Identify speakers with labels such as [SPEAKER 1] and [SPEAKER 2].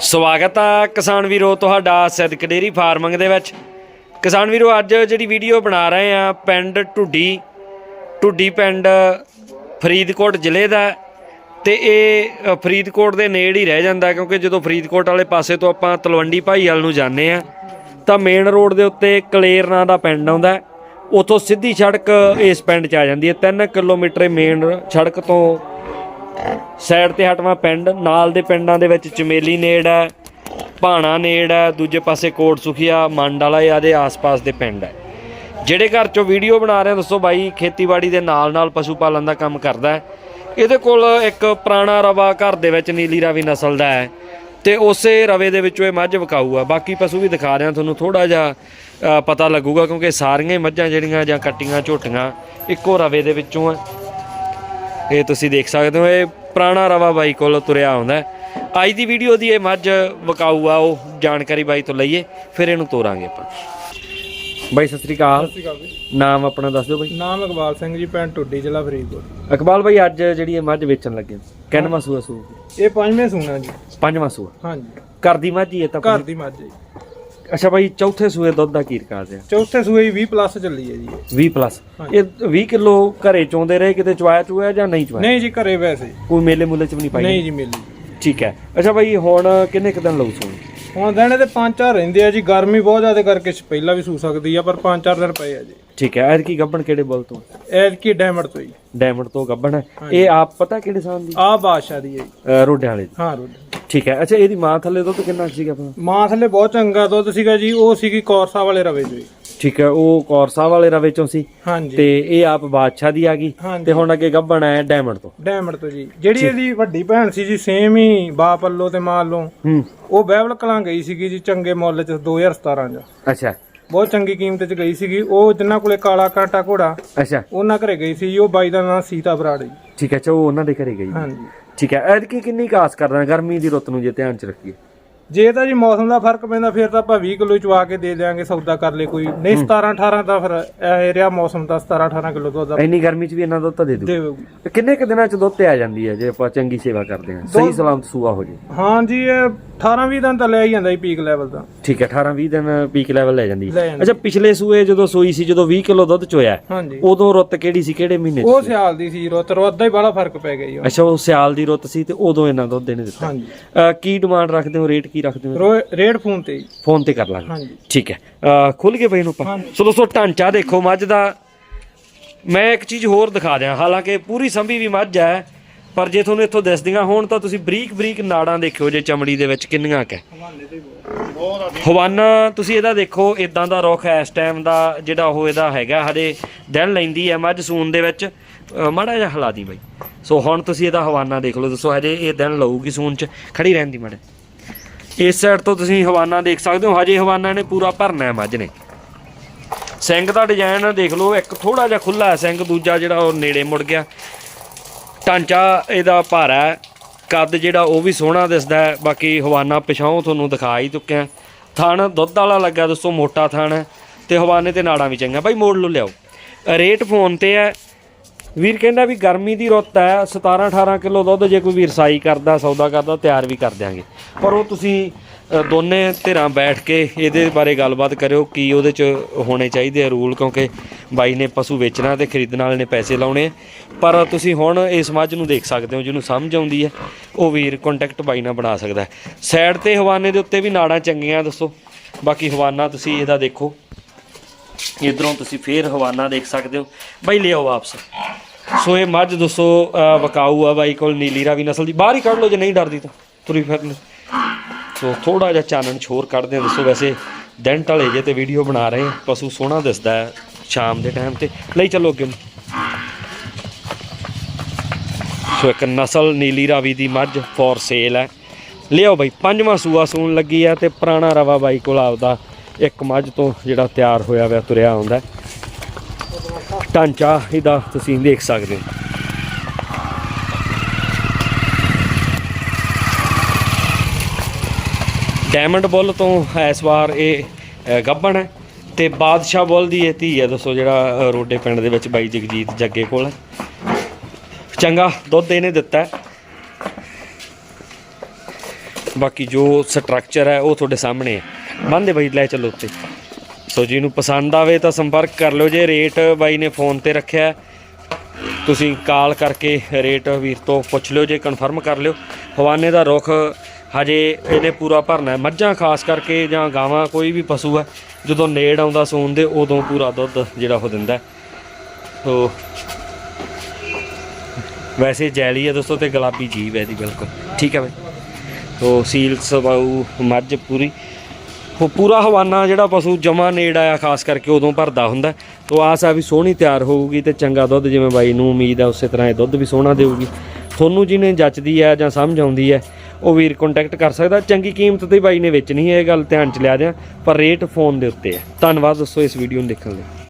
[SPEAKER 1] ਸਵਾਗਤ ਆ ਕਿਸਾਨ ਵੀਰੋ ਤੁਹਾਡਾ ਸਿੱਧਕ ਡੇਰੀ ਫਾਰਮਿੰਗ ਦੇ ਵਿੱਚ। ਕਿਸਾਨ ਵੀਰੋ, ਅੱਜ ਜਿਹੜੀ ਵੀਡੀਓ ਬਣਾ ਰਹੇ ਆ, ਪਿੰਡ ਢੁੱਡੀ ਢੁੱਡੀ ਪਿੰਡ ਫਰੀਦਕੋਟ ਜ਼ਿਲ੍ਹੇ ਦਾ ਹੈ। ਤੇ ਇਹ ਫਰੀਦਕੋਟ ਦੇ ਨੇੜੇ ਹੀ ਰਹਿ ਜਾਂਦਾ ਕਿਉਂਕਿ ਜਦੋਂ ਫਰੀਦਕੋਟ ਵਾਲੇ ਪਾਸੇ ਤੋਂ ਆਪਾਂ ਤਲਵੰਡੀ ਭਾਈਵਾਲ ਨੂੰ ਜਾਂਦੇ ਆ ਤਾਂ ਮੇਨ ਰੋਡ ਦੇ ਉੱਤੇ ਕਲੇਰ ਨਾਂ ਦਾ ਪਿੰਡ ਆਉਂਦਾ ਹੈ। ਉੱਥੋਂ ਸਿੱਧੀ ਸੜਕ ਇਸ ਪਿੰਡ 'ਚ ਆ ਜਾਂਦੀ ਹੈ। 3 ਕਿਲੋਮੀਟਰ ਮੇਨ ਸੜਕ ਤੋਂ ਸਾਈਡ ਤੇ ਹਟਵਾ ਪਿੰਡ, ਨਾਲ ਦੇ ਪਿੰਡਾਂ ਦੇ ਵਿੱਚ ਚਮੇਲੀ ਨੇੜ ਹੈ, ਭਾਣਾ ਨੇੜ ਹੈ, ਦੂਜੇ ਪਾਸੇ ਕੋਟ ਸੁਖੀਆ ਮੰਡ ਵਾਲਾ ਇਹ ਆਸ-ਪਾਸ ਦੇ ਪਿੰਡ ਹੈ। ਜਿਹੜੇ ਘਰ ਚੋਂ ਵੀਡੀਓ ਬਣਾ ਰਹੇ ਦੱਸੋ ਬਾਈ, ਖੇਤੀਬਾੜੀ ਦੇ ਨਾਲ-ਨਾਲ ਪਸ਼ੂ ਪਾਲਣ ਦਾ ਕੰਮ ਕਰਦਾ ਹੈ। ਇਹਦੇ ਕੋਲ ਇੱਕ ਪੁਰਾਣਾ ਰਵਾ ਘਰ ਦੇ ਵਿੱਚ ਨੀਲੀ ਰਾਵੀ ਨਸਲ ਦਾ ਹੈ ਤੇ ਉਸੇ ਰਵੇ ਦੇ ਵਿੱਚੋਂ ਇਹ ਮੱਝ ਵਿਕਾਊ ਆ ਬਾਕੀ ਪਸ਼ੂ ਵੀ ਦਿਖਾ ਰਿਹਾ ਤੁਹਾਨੂੰ ਥੋੜਾ ਜਿਹਾ ਪਤਾ ਲੱਗੂਗਾ ਕਿਉਂਕਿ ਸਾਰੀਆਂ ਹੀ ਮੱਝਾਂ ਜਿਹੜੀਆਂ ਜਾਂ ਕੱਟੀਆਂ ਝੋਟੀਆਂ ਇੱਕੋ ਰਵੇ ਦੇ ਵਿੱਚੋਂ ਆ ਇਹ ਤੁਸੀਂ ਦੇਖ ਸਕਦੇ ਹੋ ਇਹ ਪੁਰਾਣਾ ਰਵਾ ਬਾਈ ਕੋਲ ਤੁਰਿਆ ਆਉਂਦਾ ਹੈ। ਅੱਜ ਦੀ ਵੀਡੀਓ ਦੀ ਇਹ ਮੱਝ ਵਿਕਾਊ ਆ ਉਹ ਜਾਣਕਾਰੀ ਬਾਈ ਤੋਂ ਲਈਏ ਫਿਰ ਇਹਨੂੰ ਤੋਰਾਂਗੇ ਆਪਾਂ। ਬਾਈ ਸਤਿ ਸ੍ਰੀ ਅਕਾਲ।
[SPEAKER 2] ਸਤਿ ਸ਼੍ਰੀ ਅਕਾਲ ਜੀ।
[SPEAKER 1] ਨਾਮ ਆਪਣਾ ਦੱਸ ਦਿਓ ਬਾਈ।
[SPEAKER 2] ਨਾਮ ਇਕਬਾਲ ਸਿੰਘ ਜੀ ਪਿੰਡ ਟੁੱਡੀ ਜ਼ਿਲ੍ਹਾ ਫਰੀਦਕੋਟ।
[SPEAKER 1] ਇਕਬਾਲ ਬਾਈ ਅੱਜ ਜਿਹੜੀ ਇਹ ਮੱਝ ਵੇਚਣ ਲੱਗੇ ਕਿੰਨਵਾਂ ਸੂਆ ਸੂ
[SPEAKER 2] ਇਹ ਪੰਜਵੇਂ ਸੂਣਾ ਜੀ।
[SPEAKER 1] ਪੰਜਵਾਂ ਸੂਆ।
[SPEAKER 2] ਹਾਂਜੀ।
[SPEAKER 1] ਘਰ ਦੀ ਮੱਝ ਹੀ ਹੈ ਤਾਂ
[SPEAKER 2] ਘਰ ਦੀ ਮੱਝ ਹੈ ਜੀ।
[SPEAKER 1] ਅੱਛਾ ਬਾਈ ਚੌਥੇ ਸੂਏ ਦੁੱਧ ਦਾ ਕੀ ਰਿਕਾਰਡ ਹੈ
[SPEAKER 2] ਚੌਥੇ ਸੂਏ 20 ਪਲੱਸ ਚੱਲੀ ਹੈ ਜੀ
[SPEAKER 1] 20 ਪਲੱਸ ਇਹ 20 ਕਿਲੋ ਘਰੇ ਚੋਂਦੇ ਰਹੇ ਕਿਤੇ ਚਵਾਇਆ ਚੁਆ ਜਾਂ ਨਹੀਂ ਚਵਾਇਆ
[SPEAKER 2] ਨਹੀਂ ਜੀ ਘਰੇ ਵੈਸੇ। ਹੀ।
[SPEAKER 1] ਕੋਈ ਮੇਲੇ ਮੁੱਲੇ ਚ ਵੀ ਨਹੀਂ ਪਾਈ?
[SPEAKER 2] ਨਹੀਂ ਜੀ ਮਿਲੀ
[SPEAKER 1] ਠੀਕ ਹੈ। ਅੱਛਾ ਬਾਈ ਹੁਣ ਕਿੰਨੇ ਕੁ ਦਿਨ ਲਊ ਸੋਣ?
[SPEAKER 2] ਹੁਣ ਦਿਨ ਇਹਦੇ ਪੰਜ ਚਾਰ ਰਹਿੰਦੇ ਆ ਜੀ ਗਰਮੀ ਬਹੁਤ ਜ਼ਿਆਦਾ ਕਰਕੇ ਪਹਿਲਾਂ ਵੀ ਸੂ ਸਕਦੀ ਆ ਪਰ ਪੰਜ ਚਾਰ ਦਿਨ ਪਏ ਆ ਜੀ।
[SPEAKER 1] ਠੀਕ ਹੈ। ਐਤਕੀ ਗੱਬਣ ਕਿਹੜੇ ਬੁੱਲ ਤੋਂ?
[SPEAKER 2] ਐਤ ਕੀ ਡੈਮਡ ਤੋਂ ਜੀ
[SPEAKER 1] ਡਾਇਮੰਡ ਤੋਂ ਗੱਬਣ ਹੈ। ਇਹ ਆਪ ਪਤਾ ਕਿਹੜੇ ਸਾਲ ਦੀ?
[SPEAKER 2] ਆ ਬਾਦਸ਼ਾਹ ਦੀ ਹੈ
[SPEAKER 1] ਰੋਡੇ ਵਾਲੇ
[SPEAKER 2] ਹਾਂ ਰੋਡ
[SPEAKER 1] ਠੀਕ ਹੈ। ਅੱਛਾ ਇਹਦੀ ਮਾਂ ਥੱਲੇ ਦੁੱਧ ਕਿੰਨਾ ਸੀਗਾ ਆਪਣਾ?
[SPEAKER 2] ਮਾਂ ਥੱਲੇ ਬਹੁਤ ਚੰਗਾ ਦੁੱਧ ਸੀਗਾ ਜੀ ਉਹ ਸੀਗੀ ਕੌਰਸਾ ਵਾਲੇ ਰਵੇ ਜੀ।
[SPEAKER 1] ਠੀਕ ਹੈ ਉਹ ਕੌਰਸਾ ਵਾਲੇ ਰਵੇ ਚੋਂ ਸੀ।
[SPEAKER 2] ਹਾਂਜੀ।
[SPEAKER 1] ਤੇ ਇਹ ਆਪ ਬਾਦਸ਼ਾਹ ਦੀ ਆ ਗਈ। ਤੇ ਹੁਣ ਅੱਗੇ ਗੱਬਣ ਹੈ ਡਾਇਮੰਡ ਤੋਂ।
[SPEAKER 2] ਡੈਮਡ ਤੋਂ ਜੀ। ਜਿਹੜੀ ਇਹਦੀ ਵੱਡੀ ਭੈਣ ਸੀ ਜੀ ਸੇਮ ਹੀ ਬਾਪ ਵੱਲੋਂ ਤੇ ਮਾਂ ਵੱਲੋਂ। ਉਹ ਬਹਿਬਲ ਕਲਾਂ ਗਈ ਸੀਗੀ ਜੀ ਚੰਗੇ ਮੁੱਲ ਚ 2017 ਚ।
[SPEAKER 1] ਅੱਛਾ।
[SPEAKER 2] ਬਹੁਤ ਚੰਗੀ ਕੀਮਤ ਚ ਗਈ ਸੀਗੀ। ਉਹ ਜਿੰਨਾ ਕੋਲੇ ਕਾਲਾ ਕਾਂਟਾ ਘੋੜਾ
[SPEAKER 1] ਅੱਛਾ।
[SPEAKER 2] ਉਹਨਾਂ ਘਰੇ ਗਈ ਸੀ ਉਹ ਬਾਈ ਦਾ ਨਾਮ ਸੀਤਾ ਬਰਾੜ ਜੀ।
[SPEAKER 1] ਠੀਕ ਹੈ ਚੋ ਉਹਨਾਂ ਦੇ ਘਰੇ ਗਈ
[SPEAKER 2] ਹਾਂਜੀ।
[SPEAKER 1] ਠੀਕ ਹੈ ਐਤਕੀ ਕਿੰਨੀ ਕਾਸ ਕਰਦਾ ਗਰਮੀ ਦੀ ਰੁੱਤ ਨੂੰ ਜੇ ਧਿਆਨ ਚ ਰੱਖੀਏ?
[SPEAKER 2] ਜੇ ਤਾਂ ਜੀ ਮੌਸਮ ਦਾ ਫ਼ਰਕ ਪੈਂਦਾ ਫਿਰ ਤਾਂ ਆਪਾਂ 20 ਕਿਲੋ ਚਵਾ ਕੇ ਦੇ ਦਿਆਂਗੇ ਸੌਦਾ ਕਰ ਲੇ ਕੋਈ। ਨਹੀਂ 17 18 ਦਾ ਫਿਰ ਇਹ ਰਿਹਾ ਮੌਸਮ ਦਾ 17 18 ਕਿਲੋ ਦੁੱਧ ਦਾ।
[SPEAKER 1] ਇੰਨੀ ਗਰਮੀ ਚ ਵੀ ਇਹਨਾਂ ਦੁੱਧ ਤਾਂ ਦੇ ਦੂ
[SPEAKER 2] ਦੇਵੇਗੀ
[SPEAKER 1] ਤੇ ਕਿੰਨੇ ਕੁ ਦਿਨਾਂ ਚ ਦੁੱਧ ਤੇ ਆ ਜਾਂਦੀ ਹੈ ਜੇ ਆਪਾਂ ਚੰਗੀ ਸੇਵਾ ਕਰਦੇ ਹਾਂ? ਸਹੀ ਸਲਾਮਤ ਸੂਆ ਹੋ ਜੇ।
[SPEAKER 2] ਹਾਂ ਜੀ ਇਹ 18 20 ਦਿਨ ਤਾਂ ਲੈ ਹੀ ਜਾਂਦਾ ਜੀ ਪੀਕ ਲੈਵਲ ਦਾ
[SPEAKER 1] ਠੀਕ ਹੈ 18 20 ਦਿਨ ਪੀਕ ਲੈਵਲ ਲੈ ਜਾਂਦੀ।
[SPEAKER 2] ਲੈ
[SPEAKER 1] ਹੈ
[SPEAKER 2] ਜਾਂਦੀ।
[SPEAKER 1] ਅੱਛਾ ਪਿਛਲੇ ਸੂਏ ਜਦੋਂ ਸੂਈ ਸੀ ਜਦੋਂ 20 ਕਿਲੋ ਦੁੱਧ ਚੋਇਆ
[SPEAKER 2] ਹਾਂਜੀ।
[SPEAKER 1] ਉਦੋਂ ਰੁੱਤ ਕਿਹੜੀ ਸੀ ਕਿਹੜੇ ਮਹੀਨੇ 'ਚ
[SPEAKER 2] ਉਹ ਸਿਆਲ ਦੀ ਸੀ ਰੁੱਤ ਰੁੱਤ ਦਾ ਹੀ ਬੜਾ ਫ਼ਰਕ ਪੈ ਗਿਆ ਜੀ ਉਹ।
[SPEAKER 1] ਅੱਛਾ ਉਹ ਸਿਆਲ ਦੀ ਰੁੱਤ ਸੀ ਤੇ ਉਦੋਂ ਇਹਨਾਂ ਦੁੱਧ ਦੇਣੇ ਦਿੱਤਾ।
[SPEAKER 2] ਹਾਂਜੀ।
[SPEAKER 1] ਅਹ ਕੀ ਡਿਮਾਂਡ ਰੱਖਦੇ ਹੋ ਰੇਟ ਕੀ ਰੱਖਦੇ ਹੋ?
[SPEAKER 2] ਰੋ- ਰੇਡ ਫੋਨ ਤੇ ਜੀ।
[SPEAKER 1] ਫੋਨ ਤੇ ਕਰ ਲਾਂਗੇ।
[SPEAKER 2] ਹਾਂਜੀ।
[SPEAKER 1] ਠੀਕ ਹੈ। ਅਹ ਖੁੱਲ ਕੇ ਬਈ ਨੂੰ ਆਪਾਂ।
[SPEAKER 2] ਹਾਂਜੀ।
[SPEAKER 1] ਸੋ ਦੋਸਤੋ ਢਾਂਚਾ ਦੇਖੋ ਮੱਝ ਦਾ। ਮੈਂ ਇੱਕ ਚੀਜ਼ ਹੋਰ ਦਿਖਾ ਦਿਆਂ ਹਾਲਾਂਕਿ ਪੂਰੀ ਸੰਭੀ ਵੀ ਮੱਝ ਹੈ। ਪਰ ਜੇ ਤੁਹਾਨੂੰ ਇੱਥੋਂ ਦਿਸਦੀਆਂ ਹੋਣ ਤਾਂ ਤੁਸੀਂ ਬਰੀਕ ਬਰੀਕ ਨਾੜਾਂ ਦੇਖਿਓ ਜੇ ਚਮੜੀ ਦੇ ਵਿੱਚ ਕਿੰਨੀਆਂ ਕੁ ਹਵਾਨਾ, ਤੁਸੀਂ ਇਹਦਾ ਦੇਖੋ ਇਦਾਂ ਦਾ ਰੁੱਖ ਹੈ, ਇਸ ਟਾਈਮ ਦਾ ਜਿਹੜਾ ਉਹ ਇਹਦਾ ਹੈਗਾ, ਹਜੇ ਦਿਨ ਲੈਂਦੀ ਹੈ ਮੱਝ ਸੂਨ ਦੇ ਵਿੱਚ। ਮਾੜਾ ਜਿਹਾ ਹਿਲਾ ਦੀ ਬਾਈ। ਸੋ ਹੁਣ ਤੁਸੀਂ ਇਹਦਾ ਹਵਾਨਾ ਦੇਖ ਲਓ, ਦੱਸੋ ਹਜੇ ਇਹ ਦਿਨ ਲਊਗੀ ਸੂਨ ਚ। ਖੜੀ ਰਹਿੰਦੀ ਮਾੜੇ ਇਸ ਸਾਈਡ ਤੋਂ ਤੁਸੀਂ ਹਵਾਨਾ ਦੇਖ ਸਕਦੇ ਹੋ, ਹਜੇ ਹਵਾਨਾ ਨੇ ਪੂਰਾ ਭਰਨਾ ਹੈ ਮੱਝ ਨੇ। ਸਿੰਘ ਦਾ ਡਿਜ਼ਾਈਨ ਦੇਖ ਲਓ, ਇੱਕ ਥੋੜਾ ਜਿਹਾ ਖੁੱਲਾ ਹੈ ਸਿੰਘ, ਦੂਜਾ ਜਿਹੜਾ ਉਹ ਨੇੜੇ ਮੁੜ ਗਿਆ। ਢਾਂਚਾ ਇਹਦਾ ਭਾਰਾ ਹੈ। ਕੱਦ ਜਿਹੜਾ ਉਹ ਵੀ ਸੋਹਣਾ ਦਿਸਦਾ ਹੈ। ਬਾਕੀ ਹਵਾਨਾ ਪਿਛਾਉਂ ਤੁਹਾਨੂੰ ਦਿਖਾ ਹੀ ਚੁੱਕਿਆ ਥਣ ਦੁੱਧ ਵਾਲਾ ਲੱਗਾ ਦੋਸਤੋ, ਮੋਟਾ ਥਣ ਹੈ ਤੇ ਹਵਾਨੇ ਤੇ ਨਾੜਾਂ ਵੀ ਚੰਗਾ ਬਾਈ ਮੋੜ ਲਓ, ਲਿਆਓ। ਰੇਟ ਫੋਨ ਤੇ ਹੈ। ਵੀਰ ਕਹਿੰਦਾ ਵੀ ਗਰਮੀ ਦੀ ਰੁੱਤ ਹੈ 17 18 ਕਿਲੋ ਦੁੱਧ ਜੇ ਕੋਈ ਵੀਰ ਸਾਈ ਕਰਦਾ, ਸੌਦਾ ਕਰਦਾ, ਤਿਆਰ ਵੀ ਕਰ ਦਿਆਂਗੇ। ਪਰ ਉਹ ਤੁਸੀਂ ਦੋਨੇ ਧਿਰਾਂ ਬੈਠ ਕੇ ਇਹਦੇ ਬਾਰੇ ਗੱਲਬਾਤ ਕਰਿਓ, ਕੀ ਉਹਦੇ ਚ ਹੋਣੇ ਚਾਹੀਦੇ ਆ ਰੂਲ? ਕਿਉਂਕਿ ਬਾਈ ਨੇ ਪਸ਼ੂ ਵੇਚਣਾ ਤੇ ਖਰੀਦਣ ਵਾਲੇ ਨੇ ਪੈਸੇ ਲਾਉਣੇ ਆ। ਪਰ ਤੁਸੀਂ ਹੁਣ ਇਸ ਮੱਝ ਨੂੰ ਦੇਖ ਸਕਦੇ ਹੋ, ਜਿਹਨੂੰ ਸਮਝ ਆਉਂਦੀ ਹੈ, ਉਹ ਵੀਰ ਕੰਟੈਕਟ ਬਾਈ ਨਾਲ ਬਣਾ ਸਕਦਾ ਸਾਈਡ ਤੇ ਹਵਾਨੇ ਦੇ ਉੱਤੇ ਵੀ ਨਾੜਾਂ ਚੰਗੀਆਂ, ਦੱਸੋ। ਬਾਕੀ ਹਵਾਨਾ ਤੁਸੀਂ ਇਹਦਾ ਦੇਖੋ। ਇਧਰੋਂ ਤੁਸੀਂ ਫੇਰ ਹਵਾਨਾ ਦੇਖ ਸਕਦੇ ਹੋ। ਬਾਈ ਲਿਆਓ ਵਾਪਸ। ਸੋ ਇਹ ਮੱਝ ਦੋਸਤੋ ਅਹ, ਵਕਾਊ ਆ ਬਾਈ ਕੋਲ, ਨੀਲੀ ਰਾਵੀ ਨਸਲ ਦੀ। ਬਾਹਰ ਹੀ ਕੱਢ ਲਓ ਜੇ ਨਹੀਂ ਡਰਦੀ ਤਾਂ, ਤੁਰੀ ਫਿਰਨ। ਸੋ ਥੋੜਾ ਜਿਹਾ ਚਾਨਣ ਛੋਰ ਕੱਢਦੇ ਹਾਂ। ਦੱਸੋ ਵੈਸੇ ਦਿਨ ਢਲੇ ਜੇ ਤੇ ਵੀਡੀਓ ਬਣਾ ਰਹੇ ਪਸ਼ੂ ਸੋਹਣਾ ਦਿਸਦਾ ਹੈ ਸ਼ਾਮ ਦੇ ਟਾਈਮ ਤੇ। ਲਈ ਚੱਲੋ ਅੱਗੇ ਨੂੰ। ਸੋ ਇੱਕ ਨਸਲ ਨੀਲੀ ਰਾਵੀ ਦੀ ਮੱਝ ਫੋਰ ਸੇਲ ਹੈ। ਲਿਆਓ ਬਾਈ, ਪੰਜਵਾਂ ਸੂਆ ਸੂਣ ਲੱਗੀ ਆ ਤੇ ਪੁਰਾਣਾ ਰਵਾ ਬਾਈ ਕੋਲ ਆਪਦਾ ਇੱਕ ਮੱਝ ਤੋਂ ਜਿਹੜਾ ਤਿਆਰ ਹੋਇਆ ਹੋਇਆ ਤੁਰਿਆ ਆਉਂਦਾ ਢਾਂਚਾ ਇਹਦਾ ਤੁਸੀਂ ਦੇਖ ਸਕਦੇ ਹੋ। ਡਾਇਮੰਡ ਬੁੱਲ ਤੋਂ ਇਸ ਵਾਰ ਇਹ ਅ, ਗੱਭਣ ਹੈ ਤੇ ਬਾਦਸ਼ਾਹ ਬੁੱਲ ਦੀ ਇਹ ਧੀ ਹੈ। ਦੱਸੋ ਜਿਹੜਾ ਰੋਡੇ ਪਿੰਡ ਦੇ ਵਿੱਚ ਬਾਈ ਜਗਜੀਤ ਜੱਗੇ ਕੋਲ ਚੰਗਾ ਦੁੱਧ ਇਹਨੇ ਦਿੱਤਾ ਬਾਕੀ ਜੋ ਸਟਰਕਚਰ ਹੈ ਉਹ ਤੁਹਾਡੇ ਸਾਹਮਣੇ ਹੈ। ਬੰਦੇ ਬਾਈ, ਲੈ ਚੱਲੋ ਉੱਤੇ। ਸੋ ਜਿਹਨੂੰ ਪਸੰਦ ਆਵੇ ਤਾਂ ਸੰਪਰਕ ਕਰ ਲਿਓ ਜੇ। ਰੇਟ ਬਾਈ ਨੇ ਫੋਨ ਤੇ ਰੱਖਿਆ ਤੁਸੀਂ ਕਾਲ ਕਰਕੇ ਰੇਟ ਵੀਰ ਤੋਂ ਪੁੱਛ ਲਿਓ ਜੇ, ਕਨਫਰਮ ਕਰ ਲਿਓ। ਹਵਾਨੇ ਦਾ ਰੁੱਖ ਹਜੇ ਇਹਨੇ ਪੂਰਾ ਭਰਨਾ ਮੱਝਾਂ ਖਾਸ ਕਰਕੇ ਜਾਂ ਗਾਵਾਂ, ਕੋਈ ਵੀ ਪਸ਼ੂ ਹੈ, ਜਦੋਂ ਨੇੜ ਆਉਂਦਾ ਸੂਣ ਦੇ, ਉਦੋਂ ਪੂਰਾ ਦੁੱਧ ਜਿਹੜਾ ਉਹ ਦਿੰਦਾ ਸੋ ਵੈਸੇ ਜੈਲੀ ਹੈ ਦੋਸਤੋ ਤੇ ਗੁਲਾਬੀ ਜੀਵ ਹੈ ਇਹਦੀ ਬਿਲਕੁਲ। ਠੀਕ ਹੈ ਬਾਈ। ਸੋ ਸੀਲਸ ਸਵਾਉ ਮੱਝ ਪੂਰੀ। ਉਹ ਪੂਰਾ ਹਵਾਨਾ ਜਿਹੜਾ ਪਸ਼ੂ ਜਮਾ ਨੇੜ ਆਇਆ, ਖਾਸ ਕਰਕੇ ਉਦੋਂ ਭਰਦਾ ਹੁੰਦਾ ਤੋ ਆਸ ਆ ਵੀ ਸੋਹਣੀ ਤਿਆਰ ਹੋਊਗੀ ਤੇ ਚੰਗਾ ਦੁੱਧ, ਜਿਵੇਂ ਬਾਈ ਨੂੰ ਉਮੀਦ ਆ, ਉਸੇ ਤਰ੍ਹਾਂ ਇਹ ਦੁੱਧ ਵੀ ਸੋਹਣਾ ਦੇਊਗੀ। ਤੁਹਾਨੂੰ ਜਿਹਨੇ ਜੱਚਦੀ ਹੈ ਜਾਂ ਸਮਝ ਆਉਂਦੀ ਹੈ ਉਹ ਵੀਰ ਕੰਟੈਕਟ ਕਰ ਸਕਦਾ। ਚੰਗੀ ਕੀਮਤ ਤੇ ਬਾਈ ਨੇ ਵੇਚਣੀ ਹੈ ਇਹ ਗੱਲ, ਧਿਆਨ ਚ ਲਿਆ ਦਿਆਂ, ਪਰ ਰੇਟ ਫੋਨ ਦੇ ਉੱਤੇ ਹੈ ਧੰਨਵਾਦ ਦੋਸਤੋ ਇਸ ਵੀਡੀਓ ਨੂੰ ਦੇਖਣ ਲਈ।